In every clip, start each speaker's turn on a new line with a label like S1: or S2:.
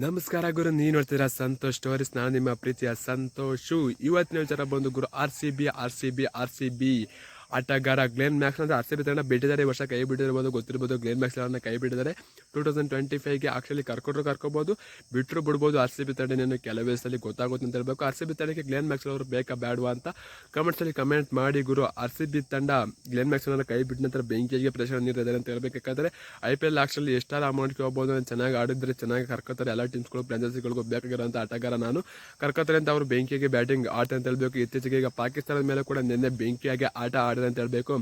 S1: ನಮಸ್ಕಾರ ಗುರು ನೀವು ನೋಡ್ತೀರಾ ಸಂತೋಷ್ ಸ್ಟೋರೀಸ್ ನಾನು ನಿಮ್ಮ ಪ್ರೀತಿಯ ಸಂತೋಷು. ಇವತ್ತಿನ ವಿಚಾರ ಬಂದು ಗುರು R C B R C B R C B ಆಟಗಾರ ಗ್ಲೇನ್ ಅಂದರೆ ಆರ್ ಸಿ ಬಿ ತಂಡ ಬಿಟ್ಟಿದ್ದಾರೆ. ವರ್ಷ ಕೈ ಬಿಟ್ಟಿರ್ಬೋದು, ಗೊತ್ತಿರ್ಬೋದು. ಗ್ಲೇನ್ ಮ್ಯಾಕ್ಸ್ ಅವ್ರನ್ನ ಕೈ ಬಿಟ್ಟಿದ್ದಾರೆ. ಟೂ ತೌಸಂಡ್ ಟ್ವೆಂಟಿ ಫೈವ್ಗೆ ಆಕ್ಚುಲಿ ಕರ್ಕೊಂಡ್ರು ಕರ್ಕೋಬೋದು ಬಿಟ್ಟರು ಬಿಡ್ಬೋದು ಆರ್ ಸಿ ಬಿ ತಂಡ ಇನ್ನೇನು ಕೆಲವೇ ಸಲ ಗೊತ್ತಾಗುತ್ತೆ ಅಂತ ಹೇಳ್ಬೇಕು. ಆರ್ ಸಿ ಬಿ ತಂಡಕ್ಕೆ ಗ್ಲೇನ್ ಮ್ಯಾಕ್ಸ್ ಅವರು ಬೇಕಾ ಬೇಡವಾ ಅಂತ ಕಮೆಂಟ್ಸಲ್ಲಿ ಕಮೆಂಟ್ ಮಾಡಿ ಗುರು. ಆರ್ ಸಿ ಬಿ ತಂಡ ಗ್ಲೇನ್ ಮ್ಯಾಕ್ಸ್ ಅವ್ರನ್ನ ಕೈ ಬಿಟ್ಟ ನಂತರ ಬೆಂಕಿಗೆ ಪ್ರೆಷರ್ ನೀಡಿದ್ದಾರೆ ಅಂತ ಹೇಳ್ಬೇಕು. ಯಾಕಂದರೆ I P L actually amount ಕೇಳ್ಬೋದು ಅಂತ ಚೆನ್ನಾಗಿ ಆಡಿದ್ರೆ ಚೆನ್ನಾಗಿ ಕರ್ಕೋತಾರೆ. ಎಲ್ಲ ಟೀಮ್ಸ್ಗಳು ಫ್ರಾಂಚೈಸಿಗಳಿಗೂ ಬೇಕಾಗಿರೋಂಥ ಆಟಗಾರ ನಾನು. ಕರ್ಕೋತಾರೆ ಅಂತ ಅವರು ಬೆಂಕಿಗೆ ಬ್ಯಾಟಿಂಗ್ ಆಟ ಅಂತ ಹೇಳ್ಬೇಕು. ಇತ್ತೀಚೆಗೆ ಈಗ ಪಾಕಿಸ್ತಾನದ ಮೇಲೆ ಕೂಡ ನಿನ್ನೆ ಬೆಂಕಿಯಾಗಿ ಆಟ ಆಡಿದೆ ಅಂತ ಹೇಳಬೇಕು.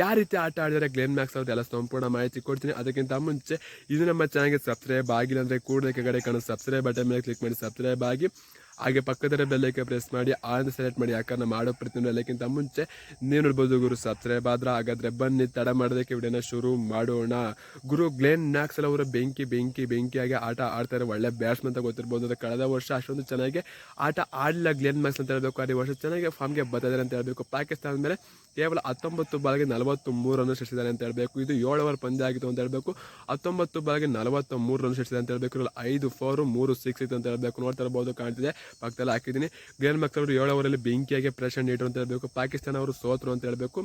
S1: ಯಾವ ರೀತಿ ಆಟ ಆಡಿದರೆ ಗ್ಲೇನ್ ಮ್ಯಾಕ್ಸ್ ಅವ್ರದ್ದು ಎಲ್ಲ ಸಂಪೂರ್ಣ ಮಾಹಿತಿ ಕೊಡ್ತೀನಿ. ಅದಕ್ಕಿಂತ ಮುಂಚೆ ಇದು ನಮ್ಮ ಚಾನಲ್ಗೆ ಸಬ್ಸ್ಕ್ರೈಬ್ ಆಗಿಲ್ಲ ಅಂದರೆ ಕೂಡಲೇ ಕೆಳಗಡೆ ಕಾಣೋ ಸಬ್ಸ್ಕ್ರೈಬ್ ಬಟನ್ ಮೇಲೆ ಕ್ಲಿಕ್ ಮಾಡಿ ಸಬ್ಸ್ಕ್ರೈಬ್ ಆಗಿ. ಹಾಗೆ ಪಕ್ಕದ ಬೆಲ್ಲೈಕೆ ಪ್ರೆಸ್ ಮಾಡಿ ಆನ್ ಸೆಲೆಕ್ಟ್ ಮಾಡಿ ಯಾಕಂದ್ರೆ ಮಾಡೋ ಪ್ರತಿಯೊಂದು ಎಲ್ಲಕ್ಕಿಂತ ಮುಂಚೆ ನೀವು ನೋಡ್ಬೋದು ಗುರು ಸಬ್ಸ್ಕ್ರೈಬ್ ಆದ್ರೆ ಹಾಗಾದ್ರೆ ಬನ್ನಿ, ತಡ ಮಾಡೋದಕ್ಕೆ ವಿಡಿಯೋನ ಶುರು ಮಾಡೋಣ. ಗುರು ಗ್ಲೇನ್ ಮ್ಯಾಕ್ಸ್ ಅವರು ಬೆಂಕಿ ಬೆಂಕಿ ಬೆಂಕಿಯಾಗಿ ಆಟ ಆಡ್ತಾರೆ. ಒಳ್ಳೆ ಬ್ಯಾಟ್ಸ್ಮನ್ ಅಂತ ಗೊತ್ತಿರ್ಬೋದು. ಅದು ಕಳೆದ ವರ್ಷ ಅಷ್ಟೊಂದು ಚೆನ್ನಾಗಿ ಆಟ ಆಡಲಿಲ್ಲ ಗ್ಲೆನ್ ಮ್ಯಾಕ್ಸ್ ಅಂತ ಹೇಳಬೇಕು. ಅದೇ ವರ್ಷ ಚೆನ್ನಾಗಿ ಫಾರ್ಮ್ಗೆ ಬರ್ತಾಯಿದ್ದಾರೆ ಅಂತ ಹೇಳಬೇಕು. ಪಾಕಿಸ್ತಾನದ ಮೇಲೆ ಕೇವಲ ಹತ್ತೊಂಬತ್ತು ಬಾಲ್ಗೆ ನಲವತ್ತು ಮೂರು ರನ್ ಸೃಷ್ಟಿಸಿದ್ದಾರೆ ಅಂತ ಹೇಳಬೇಕು. ಇದು ಏಳು ಓವರ್ ಪಂದ್ಯ ಆಗಿತ್ತು ಅಂತ ಹೇಳಬೇಕು. ಹತ್ತೊಂಬತ್ತು ಬಾಲ್ಗೆ ನಲವತ್ತ ಮೂರು ರನ್ ಸೃಷ್ಟಿಸಿದೆ ಅಂತ ಹೇಳಬೇಕು. ಐದು ಫೋರು ಮೂರು ಸಿಕ್ಸ್ ಇತ್ತು ಅಂತ ಹೇಳಬೇಕು. ನೋಡ್ತಾ ಇರ್ಬೋದು ಕಾಣ್ತಿದೆ. ಪಕ್ಕದಲ್ಲಿ ಹಾಕಿದ್ದೀನಿ. ಗ್ರೇನ್ ಮಕ್ಸ್ ಅವರು ಏಳು ಓವರಲ್ಲಿ ಬೆಂಕಿಯಾಗಿ ಪ್ರೆಷರ್ ನೀಡರು ಅಂತ ಹೇಳಬೇಕು, ಪಾಕಿಸ್ತಾನ ಅವರು ಸೋತರು ಅಂತ ಹೇಳಬೇಕು.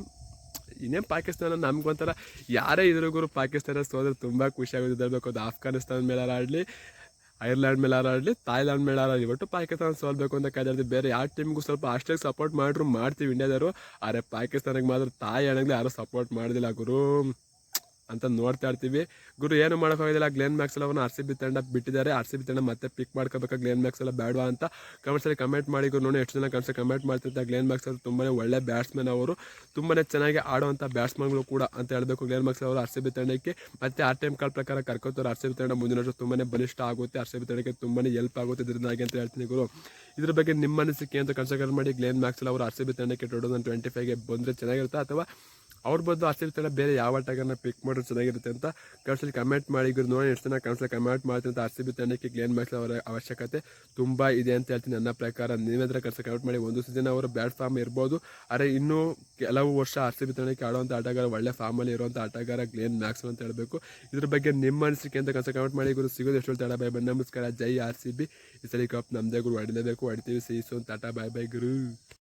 S1: ಇನ್ನೇನು ಪಾಕಿಸ್ತಾನ ನಮ್ಗೊಂಥರ ಯಾರೇ ಇದ್ರಿಗೂ ಪಾಕಿಸ್ತಾನ ಸೋದ್ರೆ ತುಂಬ ಖುಷಿ ಆಗೋದು ಹೇಳ್ಬೇಕು. ಅದು ಆಫ್ಘಾನಿಸ್ತಾನ ಮೇಲೆ ಆಡಲಿ ಐರ್ಲ್ಯಾಂಡ್ ಮೇಲೆ ಆಡಲಿ ಥಾಯ್ಲ್ಯಾಂಡ್ ಮೇಲೆ ಆಡಲಿ. ಒಟ್ಟು ಪಾಕಿಸ್ತಾನ ಸೋಲ್ಬೇಕು ಅಂತ ಕಾಯ್ದಿರ್ತೀವಿ ಬೇರೆ ಯಾವ ಟೀಮ್ಗೂ ಸ್ವಲ್ಪ ಅಷ್ಟೇ ಸಪೋರ್ಟ್ ಮಾಡಿದ್ರು ಮಾಡ್ತೀವಿ ಇಂಡಿಯಾದವರು. ಆದರೆ ಪಾಕಿಸ್ತಾನಕ್ಕೆ ಮಾತ್ರ ತಾಯಿ ಅಣ್ಣಗ್ಲಿ ಯಾರು ಸಪೋರ್ಟ್ ಮಾಡೋದಿಲ್ಲ ಗುರು. ಅಂತ ನೋಡ್ತಾ ಇರ್ತೀವಿ. ಗುರು, ಏನು ಮಾಡೋಕ್ಕಾಗಿಲ್ಲ ಗ್ಲೇನ್ ಮ್ಯಾಕ್ಸ್ ಅವ್ರನ್ನ ಆರ್ ಸಿ ಬಿ ತಂಡ ಬಿಟ್ಟಿದ್ದಾರೆ. ಆರ್ ಸಿ ಬಿ ತಂಡ ಮತ್ತೆ ಪಿಕ್ ಮಾಡ್ಕೋಬೇಕಾ? ಗ್ಲೇನ್ ಮ್ಯಾಕ್ಸ್ ಎಲ್ಲ ಬೇಡವಾ ಅಂತ ಕಮೆಂಟ್ಸಲ್ಲಿ ಕಮೆಂಟ್ ಮಾಡಿ. ಗುರು, ನೋಡಿ, ಎಷ್ಟು ಜನ ಕಮೆಂಟ್ಸ್ ಕಮೆಂಟ್ ಮಾಡ್ತಿರ್ತಾರೆ. ಗ್ಲೇನ್ ಮ್ಯಾಕ್ಸ್ ಅವರು ತುಂಬಾ ಒಳ್ಳೆ ಬ್ಯಾಟ್ಸ್ಮನ್ ಅವರು. ತುಂಬಾ ಚೆನ್ನಾಗಿ ಆಡುವಂಥ ಬ್ಯಾಟ್ಸ್ಮನ್ಗಳು ಕೂಡ ಅಂತ ಹೇಳಬೇಕು. ಗ್ಲೇನ್ ಮ್ಯಾಕ್ಸ್ ಅವರು ಆರ್ ಸಿ ಬಿ ತಂಡಕ್ಕೆ ಮತ್ತೆ ಆ ಟೈಮ್ ಕಾಲ್ ಪ್ರಕಾರ ಕರ್ಕೋತಾರೆ ಆರ್ ಸಿ ಬಿ ತಂಡ ಮುಂದಿನ ವರ್ಷ ತುಂಬಾ ಬಲಿಷ್ಠ ಆಗುತ್ತೆ. ಆರ್ ಸಿ ಬಿ ತಂಡಕ್ಕೆ ತುಂಬಾ ಹೆಲ್ಪ್ ಆಗುತ್ತೆ ಇದರಿಂದಾಗಿ ಅಂತ ಹೇಳ್ತೀನಿ ಗುರು. ಇದ್ರ ಬಗ್ಗೆ ನಿಮ್ಮ ಅನಿಸಿಕೆ ಅಂತ ಕನ್ಸಿಡರ್ ಮಾಡಿ. ಗ್ಲೇನ್ ಮ್ಯಾಕ್ಸ್ ಅವರು ಆರ್ ಸಿ ಬಿ ತಂಡಕ್ಕೆ ಟೂ ತೌಸಂಡ್ ಟ್ವೆಂಟಿ ಫೈವ್ಗೆ ಬಂದರೆ ಚೆನ್ನಾಗಿರುತ್ತೆ ಅಥವಾ ಅವ್ರ ಬದಲು ತಂಡ ಬೇರೆ ಯಾವ ಆಟಗಾರನ ಪಿಕ್ ಮಾಡಿದ್ರೆ ಚೆನ್ನಾಗಿರುತ್ತೆ ಅಂತ ಕನ್ಸಲ್ಲಿ ಕಮೆಂಟ್ ಮಾಡಿ, ಇವ್ರು ನೋಡಿ ಎಷ್ಟು ಜನ ಕನ್ಸಲ್ಲಿ ಕಮೆಂಟ್ ಮಾಡ್ತೀನಿ ಅಂತ ಆರ್ ಸಿ ಬಿ ತಂಡಕ್ಕೆ ಗ್ಲೇನ್ ಮ್ಯಾಕ್ಸ್ ಅವರ ಅವಶ್ಯಕತೆ ತುಂಬ ಇದೆ ಅಂತ ಹೇಳ್ತೀನಿ ನನ್ನ ಪ್ರಕಾರ. ನೀವೇಂದ್ರ ಕನ್ಸಲ್ಲಿ ಕಮೆಂಟ್ ಮಾಡಿ ಒಂದು ಸೀಸನ್ ಅವರು ಬ್ಯಾಟ್ ಫಾರ್ಮ್ ಇರ್ಬೋದು. ಆದರೆ ಇನ್ನೂ ಕೆಲವು ವರ್ಷ ಆರ್ ಸಿ ಬಿ ತಂಡಕ್ಕೆ ಆಡುವಂಥ ಆಟಗಾರ, ಒಳ್ಳೆ ಫಾರ್ಮಲ್ಲಿ ಇರುವಂಥ ಆಟಗಾರ ಗ್ಲೇನ್ ಮ್ಯಾಕ್ಸ್ ಅಂತ ಹೇಳಬೇಕು. ಇದ್ರ ಬಗ್ಗೆ ನಿಮ್ಮ ಅನಿಸಿಕೆ ಅಂತ ಕನ್ಸ ಕಮೆಂಟ್ ಮಾಡಿ, ಗುರು. ಸಿಗೋದು ಎಷ್ಟು ತಡ ಬೈ ಬೈ ನಮಸ್ಕಾರ, ಜೈ ಆರ್ ಸಿ ಬಿ ಈ ಸರಿ ಕಪ್ ನಮ್ಮದೇ ಗುರು ಹೊಡಿಲೇಬೇಕು ಹೊಡಿತೀವಿ ಸೀಸು ಟಾಟಾ ಬೈ ಬೈ ಗುರು.